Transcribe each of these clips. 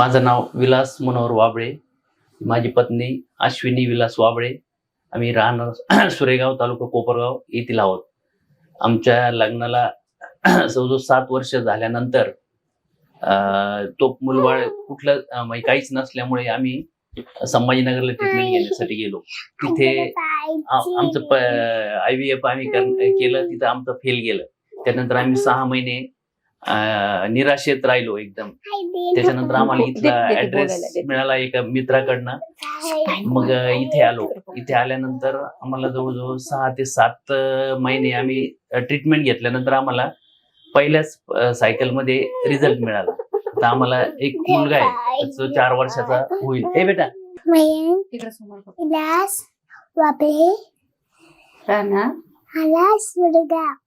माझं नाव विलास मनोहर वाबळे. माझी पत्नी अश्विनी विलास वाबळे. आम्ही राहणार सुरेगाव तालुका कोपरगाव येथील आहोत. आमच्या लग्नाला जवळजवळ सात वर्ष झाल्यानंतर तो मुलबाळ कुठलं म्हणजे काहीच नसल्यामुळे आम्ही संभाजीनगरला ट्रीटमेंट घेण्यासाठी गेलो. तिथे आमचं आय व्ही एफ आम्ही केलं तिथं आमचं फेल गेलं. त्यानंतर आम्ही सहा महिने निराशेत राहिलो एकदम. त्याच्यानंतर आम्हाला इथला ऍड्रेस. मिळाला एका मित्राकडनं. मग इथे आलो. इथे आल्यानंतर आम्हाला जवळजवळ सहा ते सात महिने आम्ही ट्रीटमेंट घेतल्यानंतर आम्हाला पहिल्याच सायकलमध्ये रिझल्ट मिळाला. तर आम्हाला एक मुलगा आहे. तो चार वर्षाचा होईल. ए बेटा.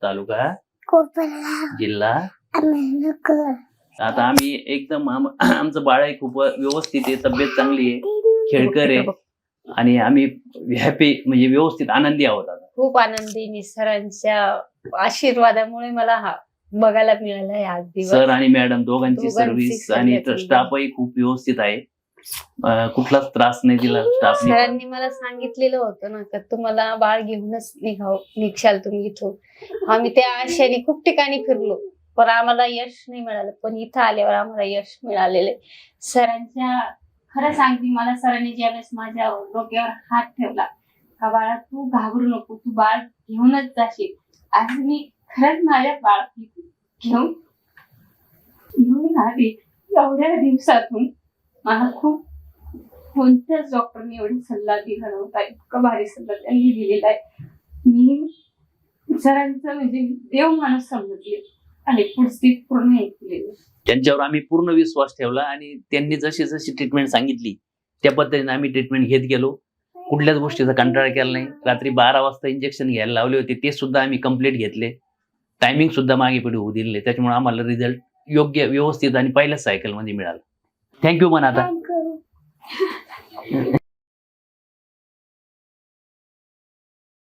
तालुका. जिल्हा. आता आम्ही एकदम आम- आमचं बाळ आहे खूप व्यवस्थित आहे तब्येत चांगली आहे खेळकर आहे. आणि आम्ही हॅपी म्हणजे व्यवस्थित आनंदी आहोत आता. खूप आनंदी सरांच्या आशीर्वादामुळे मला हा बघायला मिळाला आहे आज दिवस सर आणि मॅडम दोघांची दोघांची सर्व्हिस आणि सर्व्हिस स्टाफही खूप व्यवस्थित आहे. अं, कुठलाच त्रास नाही दिला स्टाफने सरांनी मला सांगितलेलं होतं ना का तुम्हाला बाळ घेऊनच निघाव निघशाल तुम्ही इथून. आम्ही त्या आशेने खूप ठिकाणी फिरलो. पण आम्हाला यश नाही मिळालं. पण इथं आल्यावर आम्हाला यश मिळालेलं आहे. सरांच्या खरं सांगते मला सरांनी ज्यावेळेस माझ्या डोक्यावर हात ठेवला का बाळा तू घाबरू नको तू बाळ घेऊनच जाशील. आज मी खरंच माझ्या बाळ घेऊन घेऊन आली. एवढ्या दिवसातून मला खूप कोणत्याच डॉक्टरने एवढी सल्ला दिला नव्हता. इतका भारी सल्ला त्यांनी दिलेला आहे. मी सरांचं म्हणजे देव माणूस समजले. पुढची पूर्ण त्यांच्यावर आम्ही पूर्ण विश्वास ठेवला आणि त्यांनी जशी जशी ट्रीटमेंट सांगितली त्या पद्धतीने आम्ही ट्रीटमेंट घेत गेलो. कुठल्याच गोष्टीचा कंटाळा केला नाही. रात्री बारा वाजता इंजेक्शन घ्यायला लावले होते ते सुद्धा आम्ही कंप्लीट घेतले. टायमिंग सुद्धा मागे पुढे होऊ दिले त्याच्यामुळे आम्हाला रिझल्ट योग्य व्यवस्थित आणि पहिल्याच सायकलमध्ये मिळाला. थँक्यू म्हणा आता